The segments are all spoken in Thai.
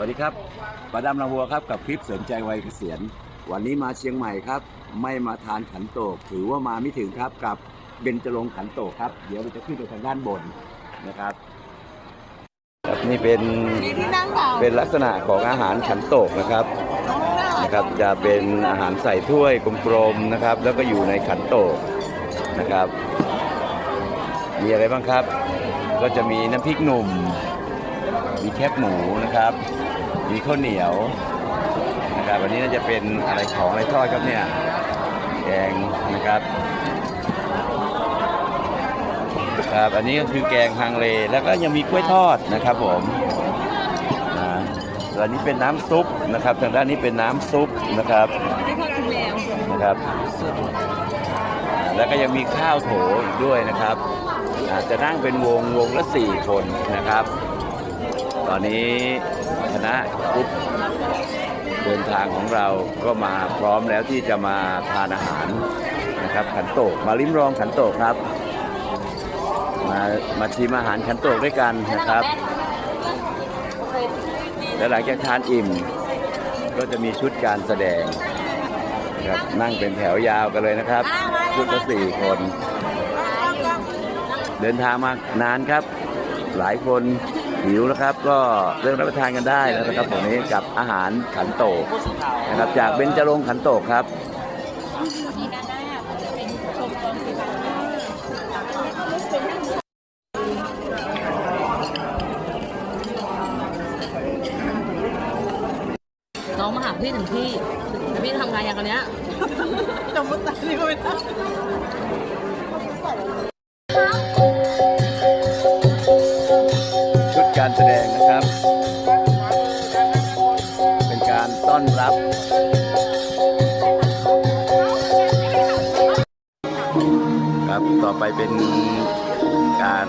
สวัสดีครับประดำนาวัวครับกับคลิปสนใจวัยเกษียณ วันนี้มาเชียงใหม่ครับ ไม่มาทานขันโตก ถือว่ามาไม่ถึงครับกับเบญจรงค์ขันโตกครับ เดี๋ยวเราจะขึ้นไปทางด้านบนนะครับครับนี่เป็นที่นั่งเปล่าเป็นลักษณะของอาหารขันโตกนะครับนะครับ จะเป็นอาหารใส่ถ้วยกลมๆนะครับ แล้วก็อยู่ในขันโตกนะครับ มีอะไรบ้างครับ ก็จะมีน้ำพริกหนุ่ม มีแคบหมูนะครับ มีข้าวเหนียวนะครับวันนี้น่าจะเป็นอะไรของอะไรทอดครับเนี่ยแกงนะครับครับอันนี้ก็คือแกงฮังเลแล้วก็ยังมีกล้วยทอดนะครับผมอันนี้เป็นน้ำซุปนะครับ ทางด้านนี้เป็นน้ำซุปนะครับนะครับ แล้วก็ยังมีข้าวโถอีกด้วยนะครับอาจจะนั่งเป็นวงวงละสี่คนนะครับ ตอนนี้คณะกรุ๊ปเดินทางของเราก็มาพร้อมแล้วที่จะมาทานอาหารนะครับขันโตกมาลิ้มลองขันโตกครับ มามาชิมอาหารขันโตกด้วยกันนะครับ และหลังจากทานอิ่ม ก็จะมีชุดการแสดงนะครับนั่งเป็นแถวยาวกันเลยนะครับ ชุดละสี่คน เดินทางมานานครับ หลายคน หิวนะครับก็เริ่มรับประทานกันได้แล้วนะครับตรงนี้กับอาหารขันโตกนะครับจากเบญจรงค์ขันโตกครับมีด้านหน้าจะเป็นชมกองสีฟ้าน้องมาหาพี่ถึงที่แต่พี่ทำงานอย่างเนี้ยจะมุดตานี่ก็ไม่ได้ชุด อนรับ ครับต่อไปเป็นการ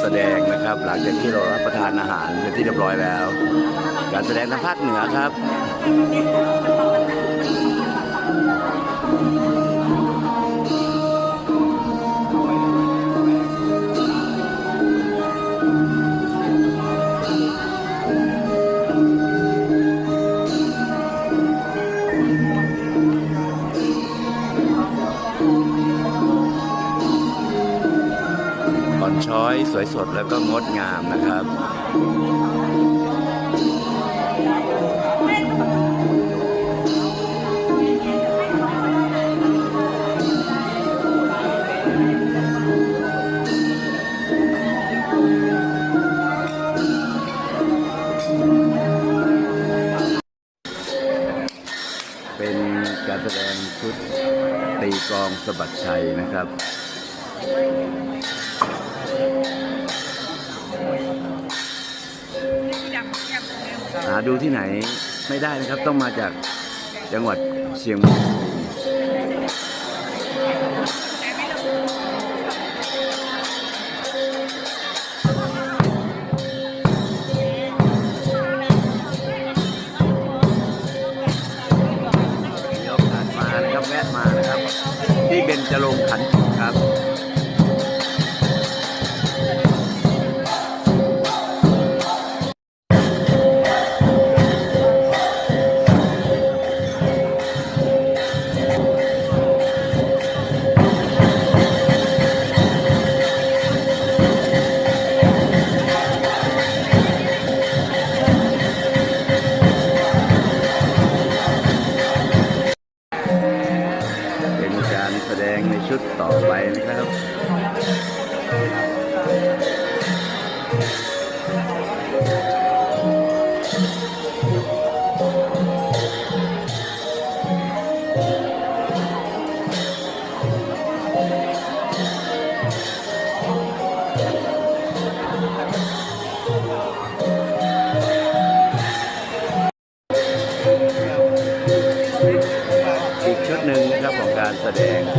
แสดงนะครับ หลังจากที่เรารับประทานอาหารเป็นที่เรียบร้อยแล้ว การแสดงทางภาคเหนือครับ อ่อนช้อยสวยสดแล้วก็งดงามนะครับ แสดงชุดตีกลองสะบัดชัยนะครับหาดูที่ไหนไม่ได้นะครับ ต้องมาจากจังหวัดเชียงใหม่ นะครับแวะมานะครับ ที่เบญจรงขันธ์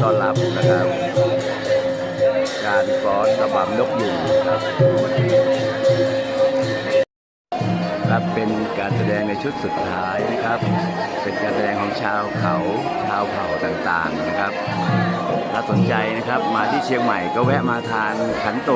ต้อนรับนะครับ การฟ้อนระบำนกยุงครับครับเป็นการแสดงในชุดสุดท้ายนะครับ เป็นการแสดงของชาวเขาชาวเผ่าต่างๆนะครับ ถ้าสนใจนะครับมาที่เชียงใหม่ก็แวะมาทานขันโต